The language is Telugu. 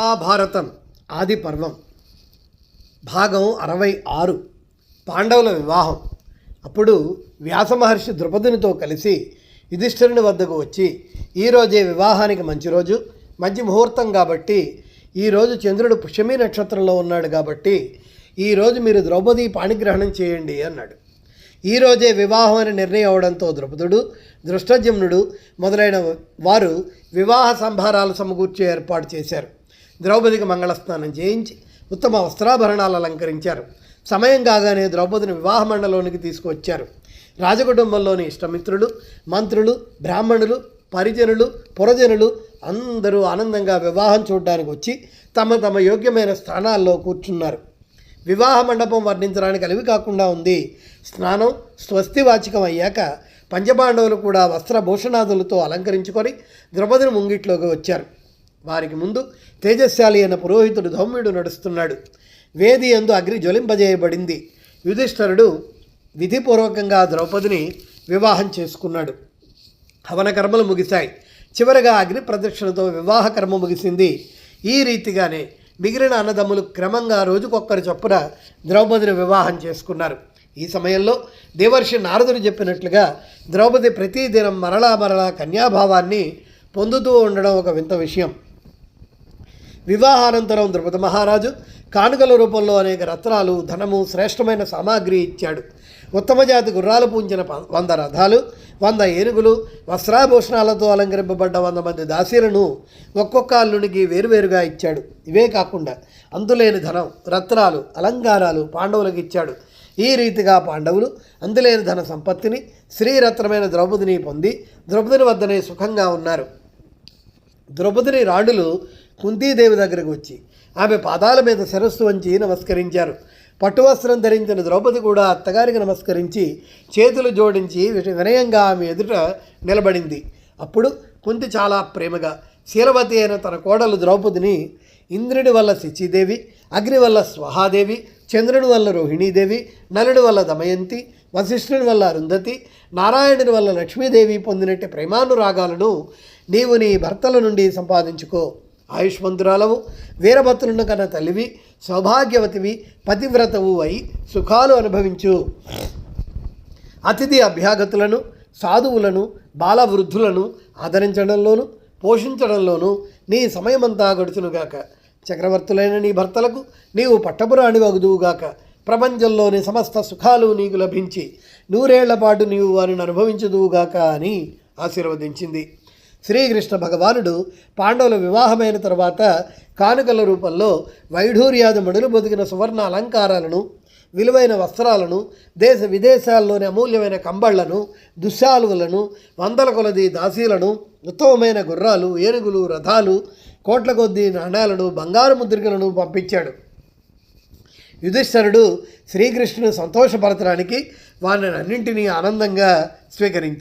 మహాభారతం ఆది పర్వం. భాగం అరవై ఆరు. పాండవుల వివాహం. అప్పుడు వ్యాస మహర్షి ద్రుపదునితో కలిసి యుధిష్ఠిరుని వద్దకు వచ్చి ఈరోజే వివాహానికి మంచి రోజు మంచి ముహూర్తం కాబట్టి ఈరోజు చంద్రుడు పుష్యమి నక్షత్రంలో ఉన్నాడు కాబట్టి ఈరోజు మీరు ద్రౌపది పాణిగ్రహణం చేయండి అన్నాడు. ఈరోజే వివాహం అని నిర్ణయం అవడంతో ద్రుపదుడు దృష్టజమ్నుడు మొదలైన వారు వివాహ సంభారాలు సమకూర్చి ఏర్పాటు చేశారు. ద్రౌపదికి మంగళస్నానం చేయించి ఉత్తమ వస్త్రాభరణాలు అలంకరించారు. సమయం కాగానే ద్రౌపదిని వివాహ మండలోనికి తీసుకువచ్చారు. రాజకుటుంబంలోని ఇష్టమిత్రులు మంత్రులు బ్రాహ్మణులు పరిజనులు పురజనులు అందరూ ఆనందంగా వివాహం చూడడానికి వచ్చి తమ తమ యోగ్యమైన స్థానాల్లో కూర్చున్నారు. వివాహ మండపం వర్ణించడానికి అలివి కాకుండా ఉంది. స్నానం స్వస్తివాచికం అయ్యాక పంచపాండవులు కూడా వస్త్రభూషణాదులతో అలంకరించుకొని ద్రౌపదిని ముంగిట్లోకి వచ్చారు. వారికి ముందు తేజస్శాలి అయిన పురోహితుడు ధౌమ్యుడు నడుస్తున్నాడు. వేది ఎందు అగ్ని జ్వలింపజేయబడింది. యుధిష్ఠరుడు విధిపూర్వకంగా ద్రౌపదిని వివాహం చేసుకున్నాడు. హవన కర్మలు ముగిశాయి. చివరగా అగ్ని ప్రదక్షిణతో వివాహ కర్మ ముగిసింది. ఈ రీతిగానే మిగిలిన అన్నదమ్ములు క్రమంగా రోజుకొక్కరి చొప్పున ద్రౌపదిని వివాహం చేసుకున్నారు. ఈ సమయంలో దేవర్షి నారదుడు చెప్పినట్లుగా ద్రౌపది ప్రతిదినం మరలా మరలా కన్యాభావాన్ని పొందుతూ ఉండడం ఒక వింత విషయం. వివాహానంతరం ద్రుపద మహారాజు కానుకల రూపంలో అనేక రత్నాలు ధనము శ్రేష్టమైన సామాగ్రి ఇచ్చాడు. ఉత్తమ జాతి గుర్రాలు పూంచిన ప- వంద రథాలు వంద ఏనుగులు వస్త్రాభూషణాలతో అలంకరింపబడ్డ వంద మంది దాసీలను ఒక్కొక్క అల్లునికి వేరువేరుగా ఇచ్చాడు. ఇవే కాకుండా అందులేని ధనం రత్నాలు అలంకారాలు పాండవులకు ఇచ్చాడు. ఈ రీతిగా పాండవులు అందులేని ధన సంపత్తిని శ్రీరత్నమైన ద్రౌపదిని పొంది ద్రౌపదిని వద్దనే సుఖంగా ఉన్నారు. ద్రౌపదిని రాణులు కుంతీదేవి దగ్గరకు వచ్చి ఆమె పాదాల మీద శిరస్సు వంచి నమస్కరించారు. పట్టు వస్త్రం ధరించిన ద్రౌపది కూడా అత్తగారికి నమస్కరించి చేతులు జోడించి వినయంగా ఆమె ఎదుట నిలబడింది. అప్పుడు కుంతి చాలా ప్రేమగా శీలవతి అయిన తన కోడలు ద్రౌపదిని ఇంద్రుడి వల్ల శచీదేవి అగ్ని వల్ల స్వహాదేవి చంద్రుడి వల్ల రోహిణీదేవి నలుడి వల్ల దమయంతి వశిష్ఠుని వల్ల అరుంధతి నారాయణుని వల్ల లక్ష్మీదేవి పొందినట్టు ప్రేమానురాగాలను నీవు నీ భర్తల నుండి సంపాదించుకో. ఆయుష్మంతురాలవు వీరభద్రులను కన్న తల్లివి సౌభాగ్యవతివి పతివ్రతవు అయి సుఖాలు అనుభవించు. అతిథి అభ్యాగతులను సాధువులను బాలవృద్ధులను ఆదరించడంలోనూ పోషించడంలోనూ నీ సమయమంతా గడుచునుగాక. చక్రవర్తులైన నీ భర్తలకు నీవు పట్టపురాణి వగుదువుగాక ప్రపంచంలోని సమస్త సుఖాలు నీకు లభించి నూరేళ్ళ పాటు నీవు వారిని అనుభవించదువుగాక అని ఆశీర్వదించింది. శ్రీకృష్ణ భగవానుడు పాండవుల వివాహమైన తర్వాత కానుకల రూపంలో వైఢూర్యాది మడులు బతికిన సువర్ణ అలంకారాలను విలువైన వస్త్రాలను దేశ విదేశాల్లోని అమూల్యమైన కంబళ్ళను దుశ్శాలువులను వందల కొలది దాసీలను ఉత్తమమైన గుర్రాలు ఏనుగులు రథాలు కోట్ల కొద్దీ నాణాలను బంగారు ముద్రికలను పంపించాడు. యుధిష్ఠరుడు శ్రీకృష్ణుని సంతోషపరచడానికి వారిని అన్నింటినీ ఆనందంగా స్వీకరించాడు.